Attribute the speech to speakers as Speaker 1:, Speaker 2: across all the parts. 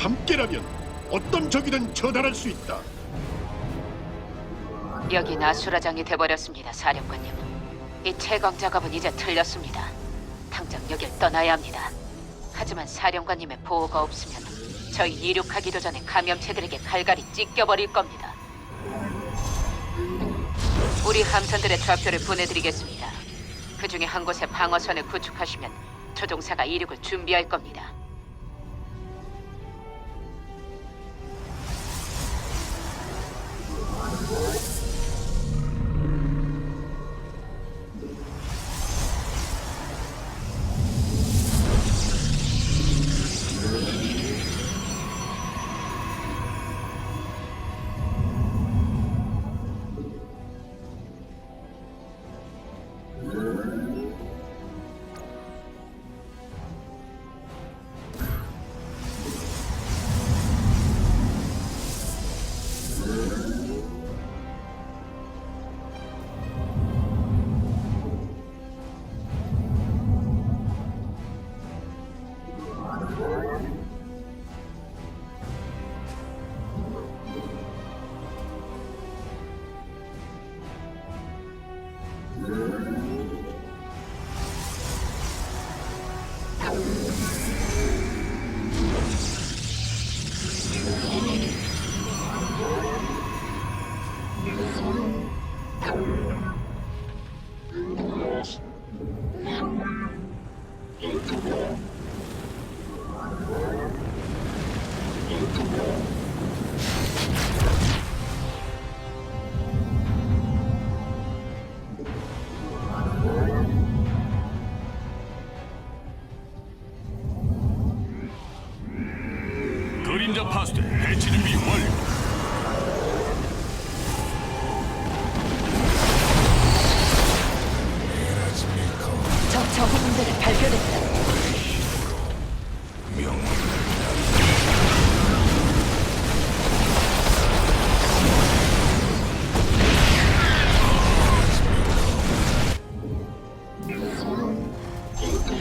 Speaker 1: 함께라면 어떤 적이든 처단할 수 있다.
Speaker 2: 여긴 아수라장이 돼버렸습니다, 사령관님. 이 채광 작업은 이제 틀렸습니다. 당장 여길 떠나야 합니다. 하지만 사령관님의 보호가 없으면 저희 이륙하기도 전에 감염체들에게 갈갈이 찢겨버릴 겁니다. 우리 함선들의 좌표를 보내드리겠습니다. 그 중에 한 곳에 방어선을 구축하시면 조종사가 이륙을 준비할 겁니다. Good.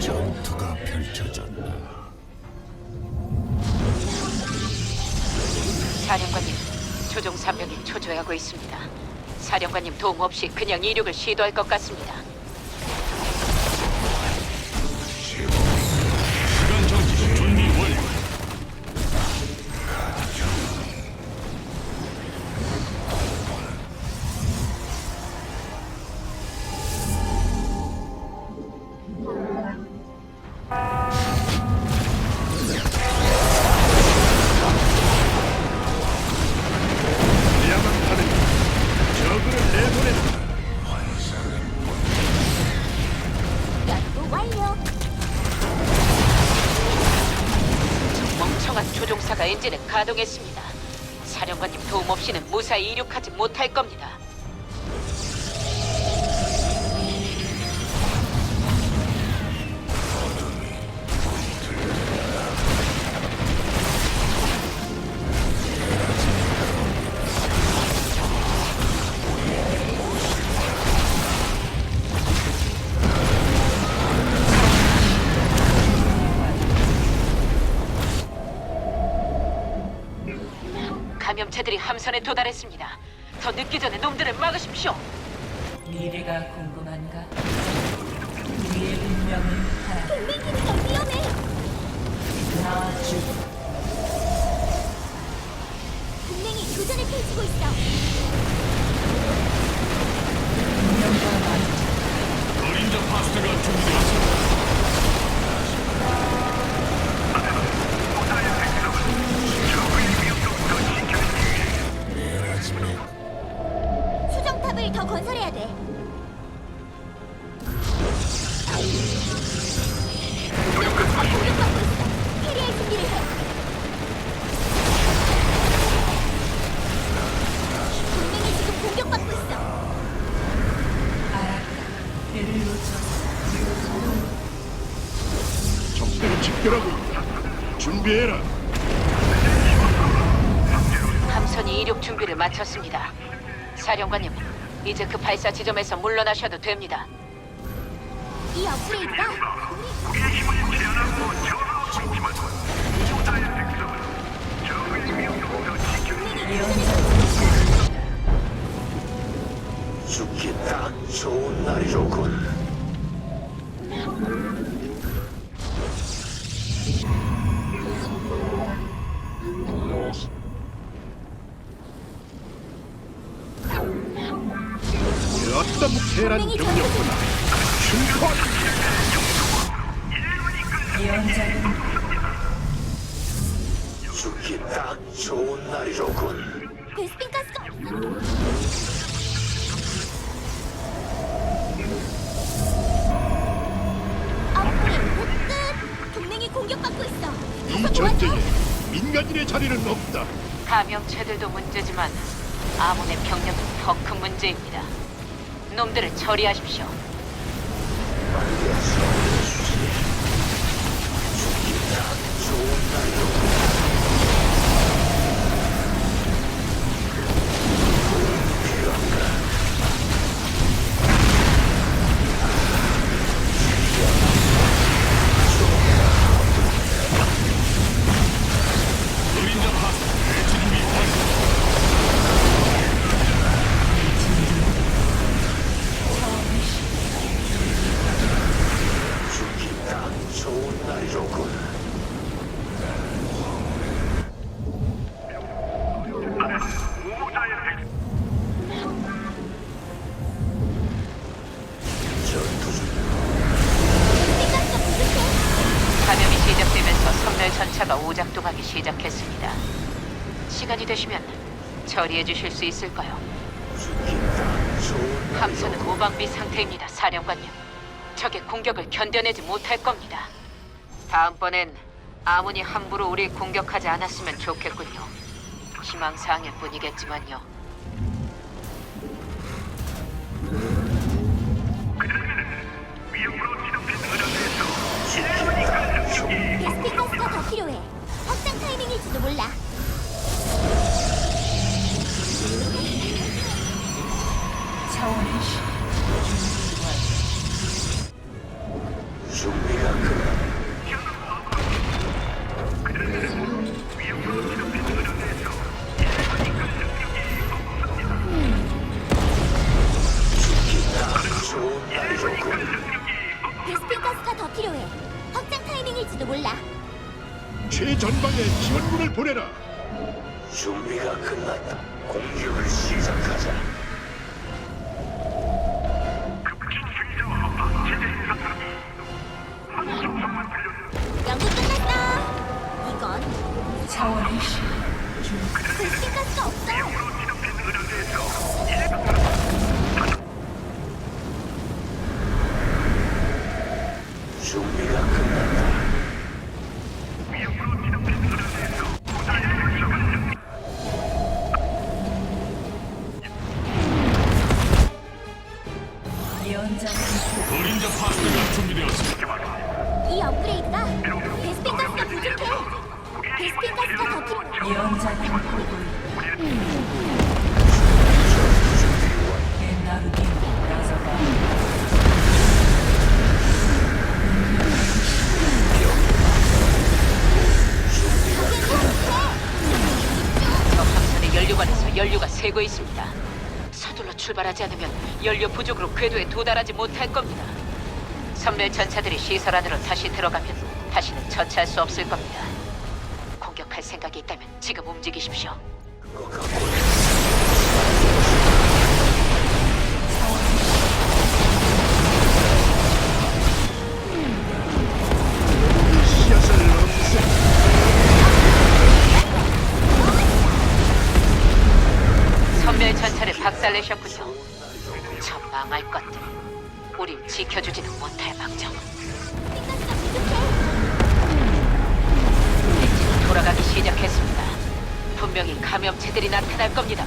Speaker 3: 전투가 펼쳐졌다.
Speaker 2: 사령관님, 조종 3명이 초조해하고 있습니다. 사령관님 도움 없이 그냥 이륙을 시도할 것 같습니다. 가동했습니다. 사령관님 도움 없이는 무사히 이륙하지 못할 겁니다. 감염체들이 함선에 도달했습니다. 더 늦기 전에 놈들을 막으십시오.
Speaker 4: 미래가 궁금한가? 우리의 운명은 하나
Speaker 5: 동맹 기지가 위험해.
Speaker 4: 나주
Speaker 1: 준비해라.
Speaker 2: 함선이 이륙 준비를 마쳤습니다. 사령관님, 이제 그 발사 지점에서 물러나셔도 됩니다.
Speaker 5: 이 업그레이드가 우리 힘을 제한하고 죽겠다. 좋은 날이로군.
Speaker 1: 테란
Speaker 5: 동맹이
Speaker 1: 병력보다 슈퍼
Speaker 4: 예언자는
Speaker 6: 죽기 딱 좋은 날이로군.
Speaker 5: 베스핀 가스가 없어. 업그레이드 끝. 동맹이 공격받고 있어.
Speaker 1: 이
Speaker 5: 가서 도와줘.
Speaker 1: 전쟁에 민간인의 자리는 없다.
Speaker 2: 감염체들도 문제지만 아몬의 병력은 더 큰 문제입니다. 놈들을 처리하십시오.
Speaker 3: 그림자
Speaker 2: 처리해 주실 수 있을까요? 함선은 무방비 상태입니다, 사령관님. 적의 공격을 견뎌내지 못할 겁니다. 다음번엔 아무니 함부로 우리 공격하지 않았으면 좋겠군요. 희망사항일 뿐이겠지만요.
Speaker 5: 더 필요해. 확장 타이밍일지도 몰라. 베스핀 가스가 더 필요해. 확장 타이밍일지도 몰라.
Speaker 1: 최전방에 지원군을 보내라.
Speaker 6: 준비
Speaker 2: 연료관에서 연료가 새고 있습니다. 서둘러 출발하지 않으면 연료 부족으로 궤도에 도달하지 못할 겁니다. 선멸 전차들이 시설 안으로 다시 들어가면 다시는 처치할 수 없을 겁니다. 공격할 생각이 있다면 지금 움직이십시오. 박살내셨군요. 저 망할 것들. 우릴 지켜주지는 못할 망정. 기지로 돌아가기 시작했습니다. 분명히 감염체들이 나타날 겁니다.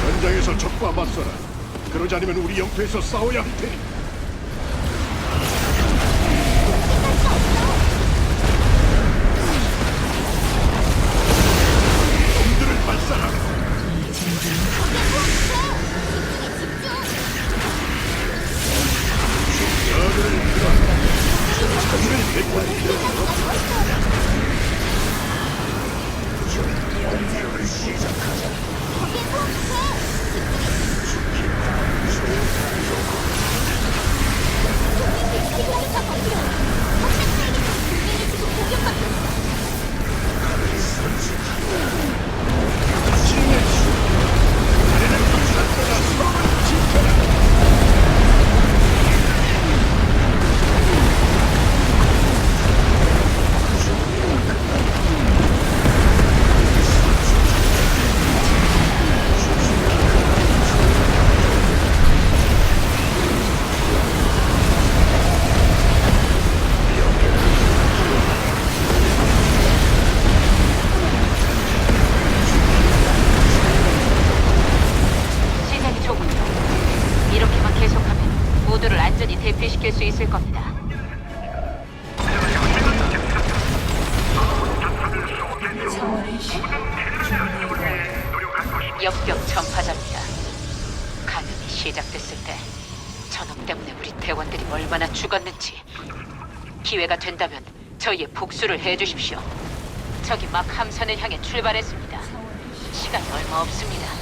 Speaker 1: 전장에서 적과 맞서라. 그러지 않으면 우리 영토에서 싸워야 할 테니. 저들을 들어. 저들을 백화시켜.
Speaker 2: 대 역병 전파자입니다. 감염이 시작됐을 때 저놈 때문에 우리 대원들이 얼마나 죽었는지 기회가 된다면 저희의 복수를 해주십시오. 저기 막 함선을 향해 출발했습니다. 시간이 얼마 없습니다.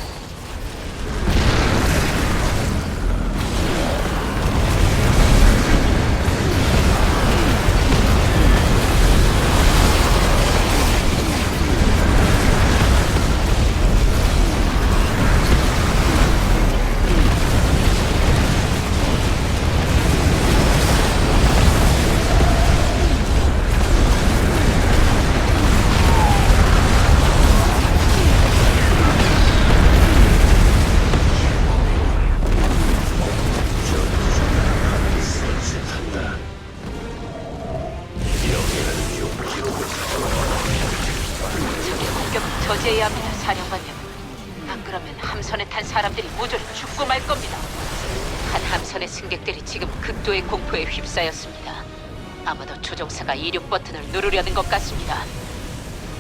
Speaker 2: 이륙 버튼을 누르려는 것 같습니다.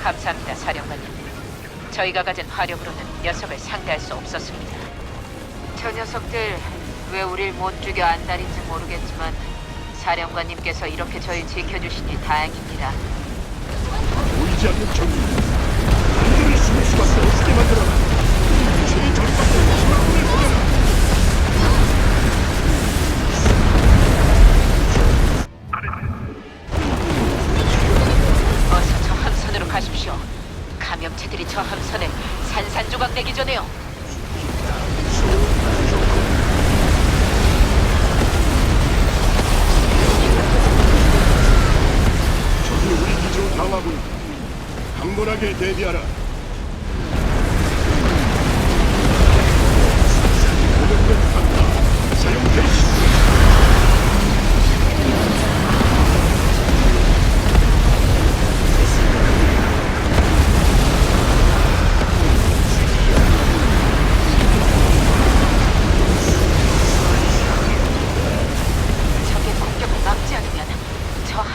Speaker 2: 감사합니다, 사령관님. 저희가 가진 화력으로는 녀석을 상대할 수 없었습니다. 저 녀석들 왜 우릴 못 죽여 안달인지 모르겠지만 사령관님께서 이렇게 저희 지켜주시니 다행입니다.
Speaker 1: 보이지 않는 적이 완전히 숨을 수밖에 없게 만들어
Speaker 2: 저 함선에 산산조각 내기 전에요.
Speaker 1: 적이 우리 기지로 당하고 있다. 강건하게 대비하라.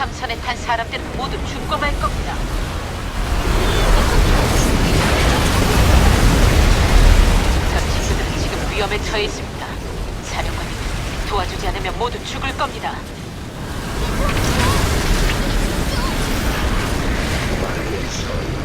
Speaker 2: 함선에 탄 사람들은 모두 죽고 말 겁니다. 저 친구들은 지금 위험에 처해 있습니다. 사령관님, 도와주지 않으면 모두 죽을 겁니다. 대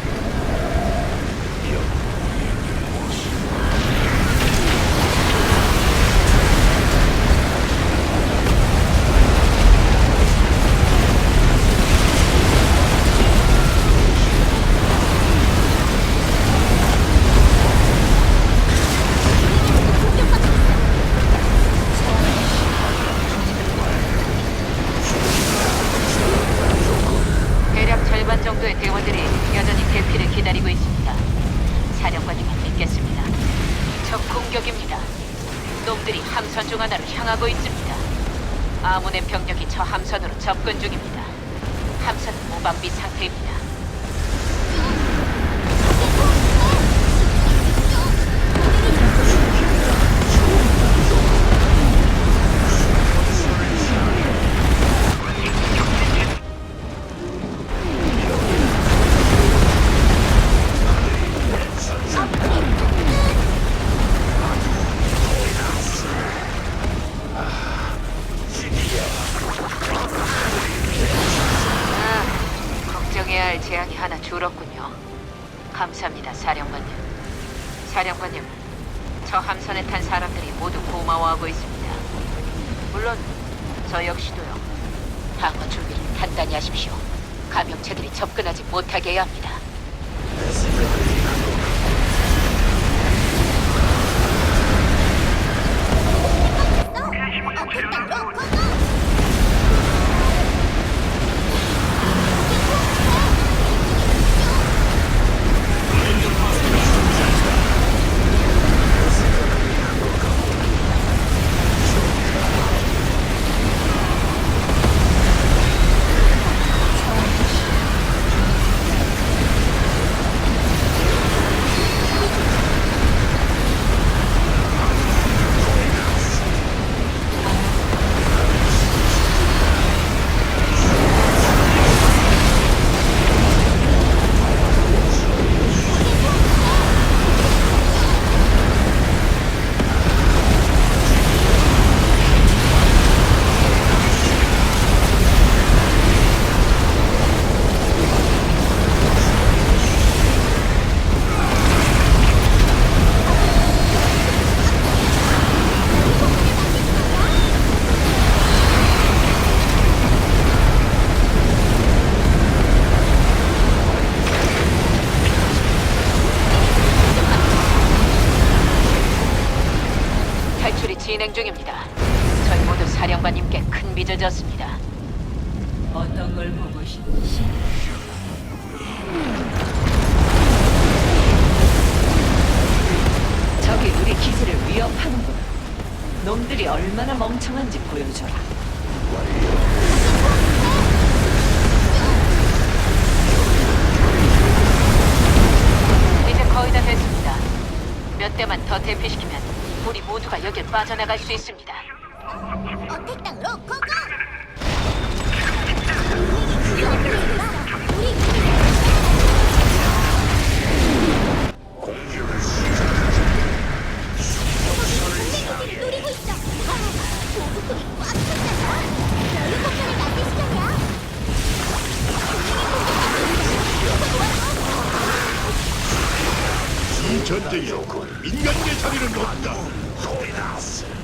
Speaker 2: 못하게 합니다.
Speaker 4: 저기 우리 기지를 위협하는군. 놈들이 얼마나 멍청한지 보여줘라.
Speaker 2: 이제 거의 다 됐습니다. 몇 대만 더 대피시키면 우리 모두가 여길 빠져나갈 수 있습니다.
Speaker 5: 어택 땅으로 고고!
Speaker 1: 전쟁에 인간의 자리는 없다.